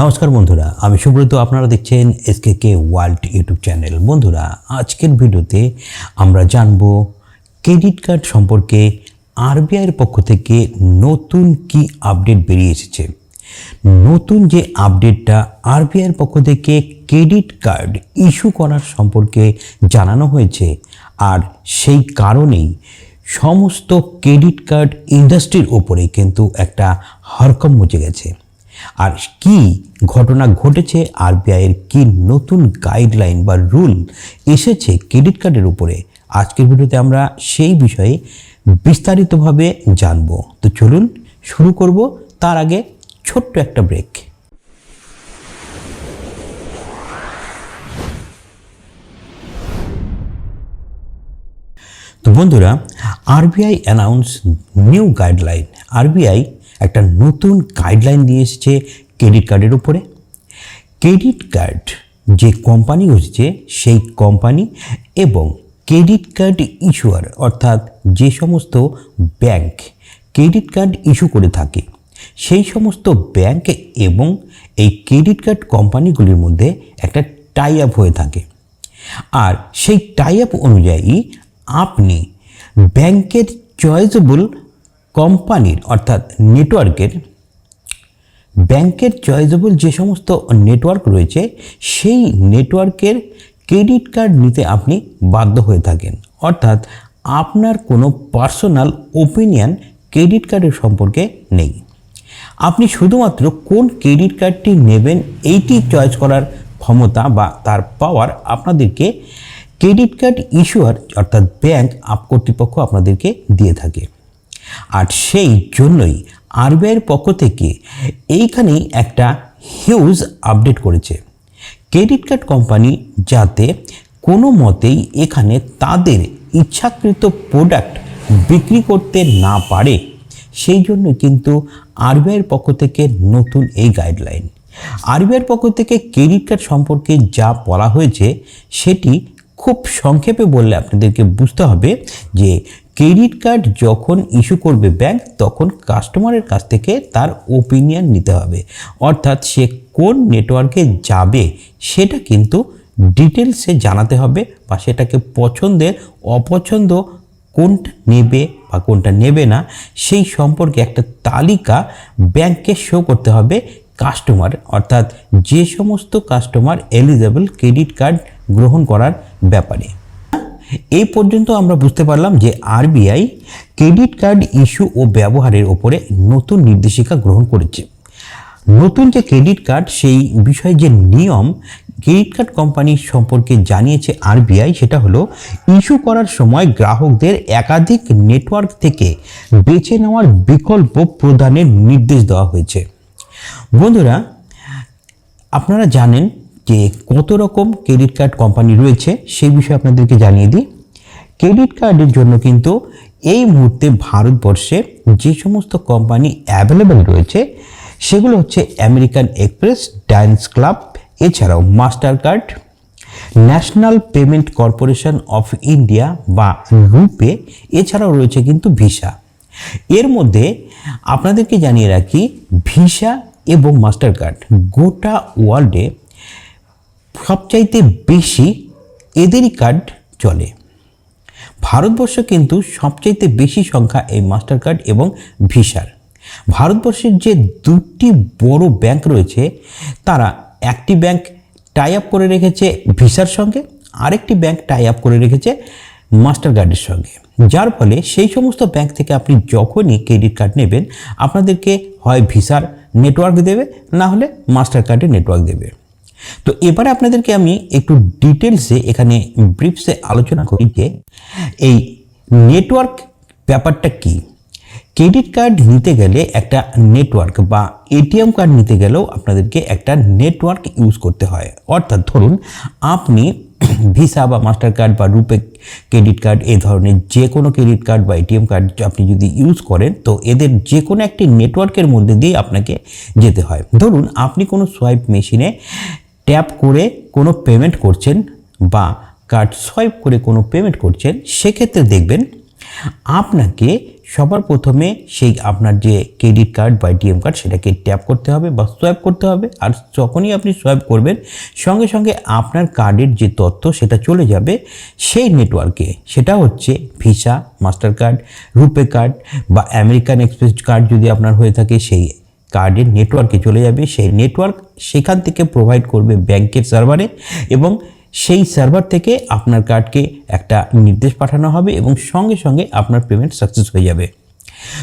নমস্কার বন্ধুরা, আমি সুব্রত, আপনারা দেখছেন এসকে কে ওয়ার্ল্ড ইউটিউব চ্যানেল বন্ধুরা, আজকের ভিডিওতে আমরা জানব ক্রেডিট কার্ড সম্পর্কে আরবিআইয়ের পক্ষ থেকে নতুন কি আপডেট বেরিয়ে এসেছে। নতুন যে আপডেটটা আরবিআইয়ের পক্ষ থেকে ক্রেডিট কার্ড ইস্যু করার সম্পর্কে জানানো হয়েছে, আর সেই কারণেই সমস্ত ক্রেডিট কার্ড ইন্ডাস্ট্রির ওপরে কিন্তু একটা হরকম মচে গেছে। আর কি ঘটনা ঘটেছে আরবিআইয়ের কি নতুন গাইডলাইন বা রুল এসেছে ক্রেডিট কার্ডের উপরে? আজকের ভিডিওতে আমরা সেই বিষয়ে বিস্তারিতভাবে জানব। তো চলুন শুরু করব তার আগে ছোট্ট একটা ব্রেক তো বন্ধুরা, RBI announce new guideline RBI একটা নতুন গাইডলাইন দিয়ে এসেছে ক্রেডিট কার্ডের উপরে। ক্রেডিট কার্ড যে কোম্পানি হচ্ছে সেই কোম্পানি এবং ক্রেডিট কার্ড ইস্যুয়ার অর্থাৎ যে সমস্ত ব্যাংক ক্রেডিট কার্ড ইস্যু করে থাকে, সেই সমস্ত ব্যাংক এবং এই ক্রেডিট কার্ড কোম্পানিগুলির মধ্যে একটা টাই আপ হয়ে থাকে। আর সেই টাই আপ অনুযায়ী আপনি ব্যাংকের চয়েসেবল কোম্পানির, অর্থাৎ নেটওয়ার্কের ব্যাংকের চয়েসেবল যে সমস্ত নেটওয়ার্ক রয়েছে, সেই নেটওয়ার্কের ক্রেডিট কার্ড নিতে আপনি বাধ্য হয়ে থাকেন। অর্থাৎ আপনার কোনো পার্সোনাল ওপিনিয়ন ক্রেডিট কার্ডের সম্পর্কে নেই। আপনি শুধুমাত্র কোন ক্রেডিট কার্ডটি নেবেন, এইটি চয়েস করার ক্ষমতা বা তার পাওয়ার আপনাদেরকে ক্রেডিট কার্ড ইস্যুয়ার অর্থাৎ ব্যাংক আপ কর্তৃপক্ষ আপনাদেরকে দিয়ে থাকে। আর সেই জন্যই আরবিআইয়ের পক্ষ থেকে এইখানেই একটা হিউজ আপডেট করেছে। ক্রেডিট কার্ড কোম্পানি যাতে কোনো মতেই এখানে তাদের ইচ্ছাকৃত প্রোডাক্ট বিক্রি করতে না পারে, সেই জন্য কিন্তু আরবিআইয়ের পক্ষ থেকে নতুন এই গাইডলাইন। আরবিআইয়ের পক্ষ থেকে ক্রেডিট কার্ড সম্পর্কে যা বলা হয়েছে, সেটি খুব সংক্ষেপে বললে আপনাদেরকে বুঝতে হবে যে ক্রেডিট কার্ড যখন ইস্যু করবে ব্যাংক, তখন কাস্টমারের কাছ থেকে তার ওপিনিয়ন নিতে হবে। অর্থাৎ সে কোন নেটওয়ার্কে যাবে, সেটা কিন্তু ডিটেলসে জানাতে হবে বা সেটাকে পছন্দের, অপছন্দ কোনটা নেবে বা কোনটা নেবে না, সেই সম্পর্কে একটা তালিকা ব্যাংককে শো করতে হবে কাস্টমার অর্থাৎ যে সমস্ত কাস্টমার এলিজেবল ক্রেডিট কার্ড গ্রহণ করার ব্যাপারে। এই পর্যন্ত আমরা বুঝতে পারলাম যে আরবিআই ক্রেডিট কার্ড ইস্যু ও ব্যবহারের ওপরে নতুন নির্দেশিকা গ্রহণ করেছে। নতুন যে ক্রেডিট কার্ড সেই বিষয়ে যে নিয়ম ক্রেডিট কার্ড কোম্পানি সম্পর্কে জানিয়েছে আরবিআই সেটা হলো ইস্যু করার সময় গ্রাহকদের একাধিক নেটওয়ার্ক থেকে বেছে নেওয়ার বিকল্প প্রদানের নির্দেশ দেওয়া হয়েছে। বন্ধুরা, আপনারা জানেন যে কত রকম ক্রেডিট কার্ড কোম্পানি রয়েছে, সেই বিষয়ে আপনাদেরকে জানিয়ে দিই। ক্রেডিট কার্ডের জন্য কিন্তু এই মুহূর্তে ভারতবর্ষে যে সমস্ত কোম্পানি অ্যাভেলেবেল রয়েছে, সেগুলো হচ্ছে আমেরিকান এক্সপ্রেস ডান্স ক্লাব এছাড়াও master card National Payment Corporation of India বা রুপে এছাড়াও রয়েছে কিন্তু ভিসা এর মধ্যে আপনাদেরকে জানিয়ে রাখি ভিসা এবং মাস্টার কার্ড গোটা ওয়ার্ল্ডে সবচাইতে বেশি এদেরই কার্ড চলে। ভারতবর্ষ কিন্তু সবচাইতে বেশি সংখ্যা এই মাস্টার কার্ড এবং ভিসার। ভারতবর্ষের যে দুটি বড় ব্যাংক রয়েছে তারা একটি ব্যাংক টাই আপ করে রেখেছে ভিসার সঙ্গে আরেকটি ব্যাংক টাই আপ করে রেখেছে মাস্টার কার্ডের সঙ্গে। যার ফলে সেই সমস্ত ব্যাংক থেকে আপনি যখনই ক্রেডিট কার্ড নেবেন আপনাদেরকে হয় ভিসার নেটওয়ার্ক দেবে, না হলে মাস্টার কার্ডে নেটওয়ার্ক দেবে। তো এবারে আপনাদেরকে আমি একটু ডিটেলসে এখানে ব্রিফসে আলোচনা করি যে এই নেটওয়ার্ক ব্যাপারটা কি? ক্রেডিট কার্ড নিতে গেলে একটা নেটওয়ার্ক বা এটিএম কার্ড নিতে গেলেও আপনাদেরকে একটা নেটওয়ার্ক ইউজ করতে হয়। অর্থাৎ ধরুন, আপনি ভিসা বা মাস্টার কার্ড বা রুপে ক্রেডিট কার্ড, এই ধরনের যে কোনো ক্রেডিট কার্ড বা এটিএম কার্ড আপনি যদি ইউজ করেন, তো এদের যে কোনো একটি নেটওয়ার্কের মধ্যে দিয়ে আপনাকে যেতে হয়। ধরুন, আপনি কোনো সোয়াইপ মেশিনে ট্যাপ করে কোনো পেমেন্ট করছেন বা কার্ড সোয়াইপ করে কোনো পেমেন্ট করছেন, সেক্ষেত্রে দেখবেন আপনাকে সবার প্রথমে সেই আপনার যে ক্রেডিট কার্ড বা এটিএম কার্ড, সেটাকে ট্যাপ করতে হবে বা সোয়াইপ করতে হবে। আর যখনই আপনি সোয়াইপ করবেন, সঙ্গে সঙ্গে আপনার কার্ডের যে তথ্য, সেটা চলে যাবে সেই নেটওয়ার্কে সেটা হচ্ছে Visa master card RuPay card বা আমেরিকান এক্সপ্রেস কার্ড যদি আপনার হয়ে থাকে, সেই কার্ডের নেটওয়ার্কে চলে যাবে। সেই নেটওয়ার্ক সেখান থেকে প্রোভাইড করবে ব্যাংকের সার্ভারে এবং সেই সার্ভার থেকে আপনার কার্ডকে একটা নির্দেশ পাঠানো হবে এবং সঙ্গে সঙ্গে আপনার পেমেন্ট সাকসেস হয়ে যাবে।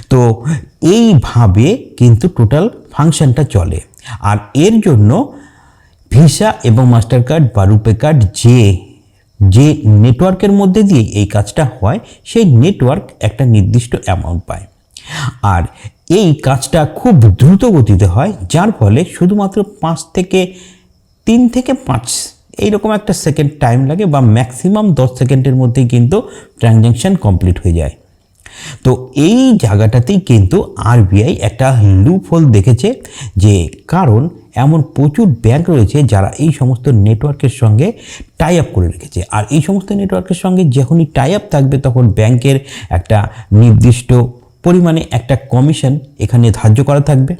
তো এইভাবে কিন্তু টোটাল ফাংশনটা চলে। আর এর জন্য ভিসা এবং মাস্টার কার্ড বা রুপে কার্ড যে যে নেটওয়ার্কের মধ্যে দিয়ে এই কাজটা হয়, সেই নেটওয়ার্ক একটা নির্দিষ্ট অ্যামাউন্ট পায়। আর এই কাজটা খুব দ্রুত গতিতে হয়, যার ফলে শুধুমাত্র পাঁচ থেকে তিন থেকে পাঁচ এইরকম একটা সেকেন্ড টাইম লাগে বা ম্যাক্সিমাম দশ সেকেন্ডের মধ্যেই কিন্তু ট্রানজ্যাকশান কমপ্লিট হয়ে যায়। তো এই জায়গাটাতেই কিন্তু আরবিআই একটা লুপ হোল দেখেছে যে কারণ এমন প্রচুর ব্যাংক রয়েছে যারা এই সমস্ত নেটওয়ার্কের সঙ্গে টাই আপ করে রেখেছে। আর এই সমস্ত নেটওয়ার্কের সঙ্গে যখনই টাই আপ থাকবে তখন ব্যাংকের একটা নির্দিষ্ট পরিমাণে একটা কমিশন এখানে ধার্য করা থাকবে।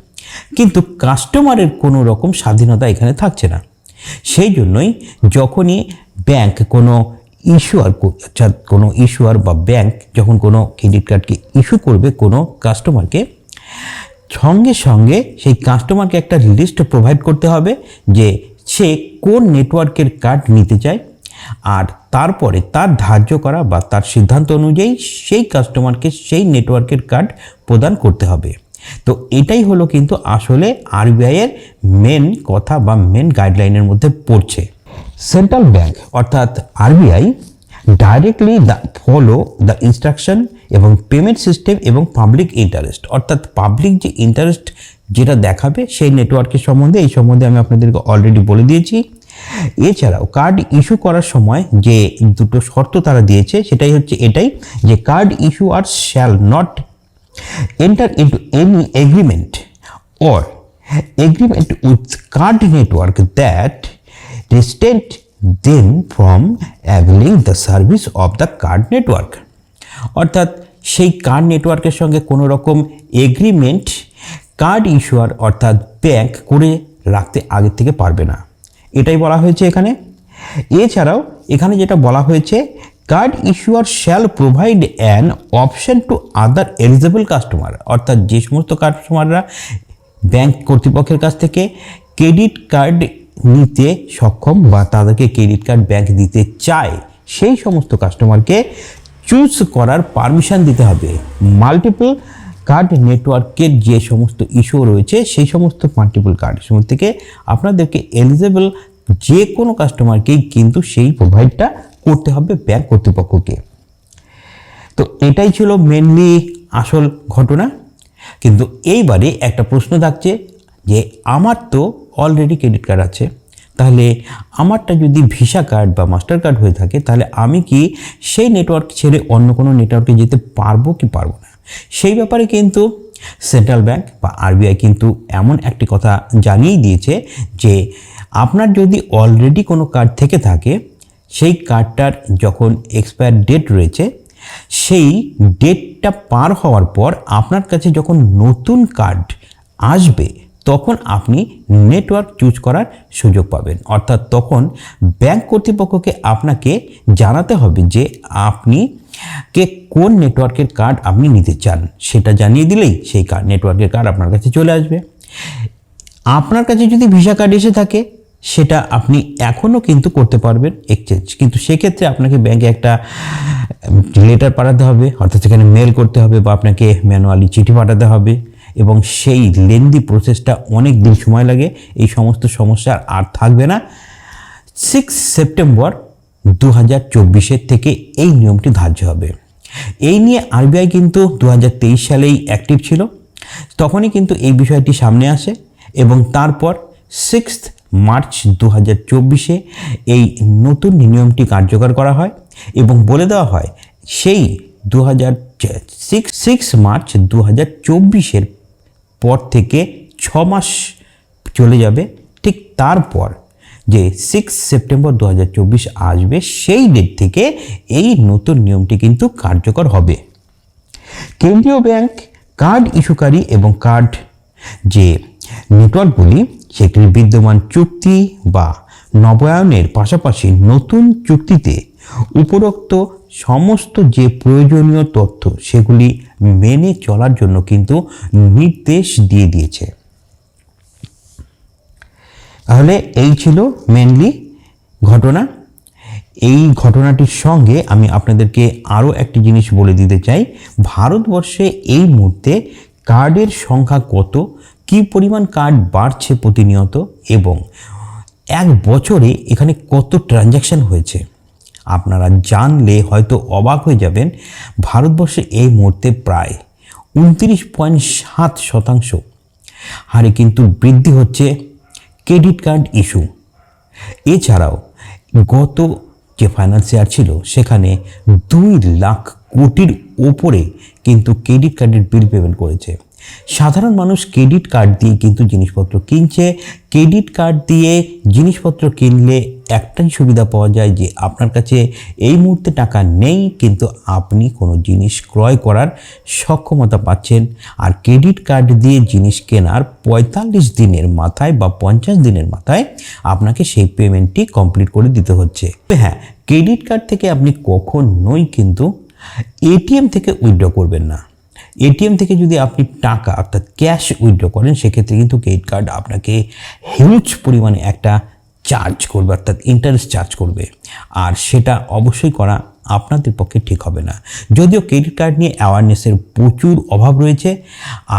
কিন্তু কাস্টমারের কোনো রকম স্বাধীনতা এখানে থাকছে না। সেই জন্যই যখনই ব্যাংক কোনো ইস্যুয়ার অর্থাৎ কোনো ইস্যুয়ার বা ব্যাংক যখন কোনো ক্রেডিট কার্ডকে ইস্যু করবে কোনো কাস্টমারকে সঙ্গে সঙ্গে সেই কাস্টমারকে একটা লিস্ট প্রোভাইড করতে হবে যে সে কোন নেটওয়ার্কের কার্ড নিতে চায় আর তারপরে তার ধার্য করা বা তার সিদ্ধান্ত অনুযায়ী সেই কাস্টমারকে সেই নেটওয়ার্কের কার্ড প্রদান করতে হবে। তো এটাই হলো কিন্তু আসলে আরবিআইয়ের মেন কথা বা মেন গাইডলাইনের মধ্যে পড়ছে। সেন্ট্রাল ব্যাংক অর্থাৎ RBI directly the follow the instruction এবং পেমেন্ট সিস্টেম এবং পাবলিক ইন্টারেস্ট অর্থাৎ পাবলিক যে ইন্টারেস্ট যেটা দেখাবে সেই নেটওয়ার্কের সম্বন্ধে, এই সম্বন্ধে আমি আপনাদেরকে অলরেডি বলে দিয়েছি। এছাড়াও কার্ড ইস্যু করার সময় যে দুটো শর্ত তারা দিয়েছে সেটাই হচ্ছে এটাই যে card issuer shall not enter into any agreement or agreement with card network that restrain them from availing the service of the card network অর্থাৎ সেই কার্ড নেটওয়ার্কের সঙ্গে কোনো রকম এগ্রিমেন্ট কার্ড ইস্যুয়ার অর্থাৎ ব্যাংক করে রাখতে আগে থেকে পারবে না এটাই বলা হয়েছে এখানে এছাড়াও এখানে যেটা বলা হয়েছে card issuer shall provide an option to other eligible customer অর্থাৎ যে সমস্ত কাস্টমাররা ব্যাংক কর্তৃপক্ষের কাছ থেকে ক্রেডিট কার্ড নিতে সক্ষম বা তাদেরকে ক্রেডিট কার্ড ব্যাংক দিতে চায়, সেই সমস্ত কাস্টমারকে চুজ করার পারমিশন দিতে হবে। মাল্টিপল কার্ড নেটওয়ার্কের যে সমস্ত ইস্যু রয়েছে, সেই সমস্ত মাল্টিপল কার্ড সমস্ত থেকে আপনাদেরকে এলিজেবল যে কোনো কাস্টমারকেই কিন্তু সেই প্রোভাইডটা করতে হবে ব্যাংক কর্তৃপক্ষকে। তো এটাই ছিল মেনলি আসল ঘটনা। কিন্তু এইবারে একটা প্রশ্ন থাকছে যে, আমার তো অলরেডি ক্রেডিট কার্ড আছে। তাহলে আমারটা যদি ভিসা কার্ড বা মাস্টার কার্ড হয়ে থাকে, তাহলে আমি কি সেই নেটওয়ার্ক ছেড়ে অন্য কোনো নেটওয়ার্কে যেতে পারব কি পারব না? সেই ব্যাপারে কিন্তু সেন্ট্রাল ব্যাংক বা আরবিআই কিন্তু এমন একটি কথা জানিয়েই দিয়েছে যে, আপনার যদি অলরেডি কোনো কার্ড থেকে থাকে সেই কার্ডটার যখন এক্সপায়ার ডেট রয়েছে, সেই ডেটটা পার হওয়ার পর আপনার কাছে যখন নতুন কার্ড আসবে, তখন আপনি নেটওয়ার্ক চুজ করার সুযোগ পাবেন। অর্থাৎ তখন ব্যাংক কর্তৃপক্ষকে আপনাকে জানাতে হবে যে আপনি কে কোন নেটওয়ার্কের কার্ড আপনি নিতে চান। সেটা জানিয়ে দিলেই সেই কার্ড নেটওয়ার্কের কার্ড আপনার কাছে চলে আসবে। আপনার কাছে যদি ভিসা কার্ড এসে থাকে সেটা আপনি এখনও কিন্তু করতে পারবেন এক্সচেঞ্জ কিন্তু সেক্ষেত্রে আপনাকে ব্যাংকে একটা লেটার পাঠাতে হবে, অর্থাৎ সেখানে মেল করতে হবে বা আপনাকে ম্যানুয়ালি চিঠি পাঠাতে হবে এবং সেই লেন্দি প্রসেসটা অনেক দিন সময় লাগে, এই সমস্ত সমস্যা আর থাকবে না। সিক্স সেপ্টেম্বর দু হাজার চব্বিশের থেকে এই নিয়মটি ধার্য হবে। এই নিয়ে আরবিআই কিন্তু দু হাজার তেইশ সালেই অ্যাক্টিভ ছিল। তখনই কিন্তু এই বিষয়টি সামনে আসে এবং তারপর সিক্সথ মার্চ দু হাজার চব্বিশে এই নতুন নিয়মটি কার্যকর করা হয় এবং বলে দেওয়া হয়, সেই দু হাজার সিক্স সিক্স মার্চ দু হাজার চব্বিশের পর থেকে ছ মাস চলে যাবে। ঠিক তারপর যে সিক্স সেপ্টেম্বর দু হাজার চব্বিশ আসবে, সেই ডেট থেকে এই নতুন নিয়মটি কিন্তু কার্যকর হবে। কেন্দ্রীয় ব্যাংক কার্ড ইস্যুকারী এবং কার্ড যে নেটওয়ার্কগুলি সেগুলি বিদ্যমান চুক্তি বা নবায়নের পাশাপাশি নতুন চুক্তিতে উপরোক্ত সমস্ত যে প্রয়োজনীয় তথ্য সেগুলি মেনে চলার জন্য কিন্তু নির্দেশ দিয়ে দিয়েছে। তাহলে এই ছিল মেনলি ঘটনা। এই ঘটনাটির সঙ্গে আমি আপনাদেরকে আরও একটি জিনিস বলে দিতে চাই। ভারতবর্ষে এই মুহূর্তে কার্ডের সংখ্যা কত? কী পরিমাণ কার্ড বাড়ছে প্রতিনিয়ত এবং এক বছরে এখানে কত ট্রানজ্যাকশন হয়েছে? আপনারা জানলে হয়তো অবাক হয়ে যাবেন, ভারতবর্ষে এই মুহূর্তে প্রায় উনত্রিশ পয়েন্ট সাত শতাংশ। হারে কিন্তু বৃদ্ধি হচ্ছে ক্রেডিট কার্ড ইস্যু এছাড়াও গত যে ফাইন্যান্সিয়ার ছিল, সেখানে দুই লাখ কোটির ওপরে কিন্তু ক্রেডিট কার্ডের বিল পেমেন্ট করেছে। সাধারণ মানুষ ক্রেডিট কার্ড দিয়ে কিন্তু জিনিসপত্র কিনছে। ক্রেডিট কার্ড দিয়ে জিনিসপত্র কিনলে একটাই সুবিধা পাওয়া যায় যে আপনার কাছে এই মুহূর্তে টাকা নেই, কিন্তু আপনি কোনো জিনিস ক্রয় করার সক্ষমতা পাচ্ছেন। আর ক্রেডিট কার্ড দিয়ে জিনিস কেনার পঁয়তাল্লিশ দিনের মাথায় বা পঞ্চাশ দিনের মাথায় আপনাকে সেই পেমেন্টটি কমপ্লিট করে দিতে হচ্ছে। হ্যাঁ ক্রেডিট কার্ড থেকে আপনি কখনোই কিন্তু এটিএম থেকে উইথড্র করবেন না। এটিএম থেকে যদি আপনি টাকা, অর্থাৎ ক্যাশ উইথড্র করেন, সেক্ষেত্রে কিন্তু ক্রেডিট কার্ড আপনাকে হিউজ পরিমাণে একটা চার্জ করবে, অর্থাৎ ইন্টারেস্ট চার্জ করবে। আর সেটা অবশ্যই করা আপনাদের পক্ষে ঠিক হবে না। যদিও ক্রেডিট কার্ড নিয়ে অ্যাওয়ারনেসের প্রচুর অভাব রয়েছে,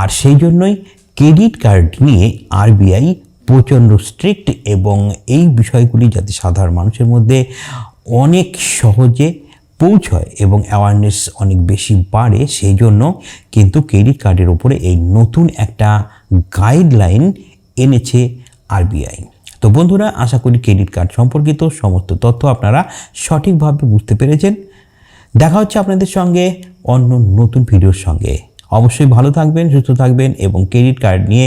আর সেই জন্যই ক্রেডিট কার্ড নিয়ে আরবিআই প্রচণ্ড স্ট্রিক্ট এবং এই বিষয়গুলি যাতে সাধারণ মানুষের মধ্যে অনেক সহজে পৌঁছয় এবং অ্যাওয়ারনেস অনেক বেশি বাড়ে সেই জন্য কিন্তু ক্রেডিট কার্ডের ওপরে এই নতুন একটা গাইডলাইন এনেছে আরবিআই তো বন্ধুরা, আশা করি ক্রেডিট কার্ড সম্পর্কিত সমস্ত তথ্য আপনারা সঠিকভাবে বুঝতে পেরেছেন। দেখা হচ্ছে আপনাদের সঙ্গে অন্য নতুন ভিডিওর সঙ্গে। অবশ্যই ভালো থাকবেন, সুস্থ থাকবেন এবং ক্রেডিট কার্ড নিয়ে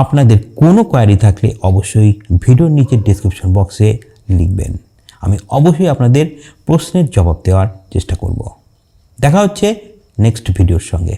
আপনাদের কোনো কোয়ারি থাকলে অবশ্যই ভিডিওর নিচে ডিসক্রিপশন বক্সে লিখবেন। আমি অবশ্যই আপনাদের প্রশ্নের জবাব দেওয়ার চেষ্টা করব। দেখা হচ্ছে নেক্সট ভিডিওর সঙ্গে।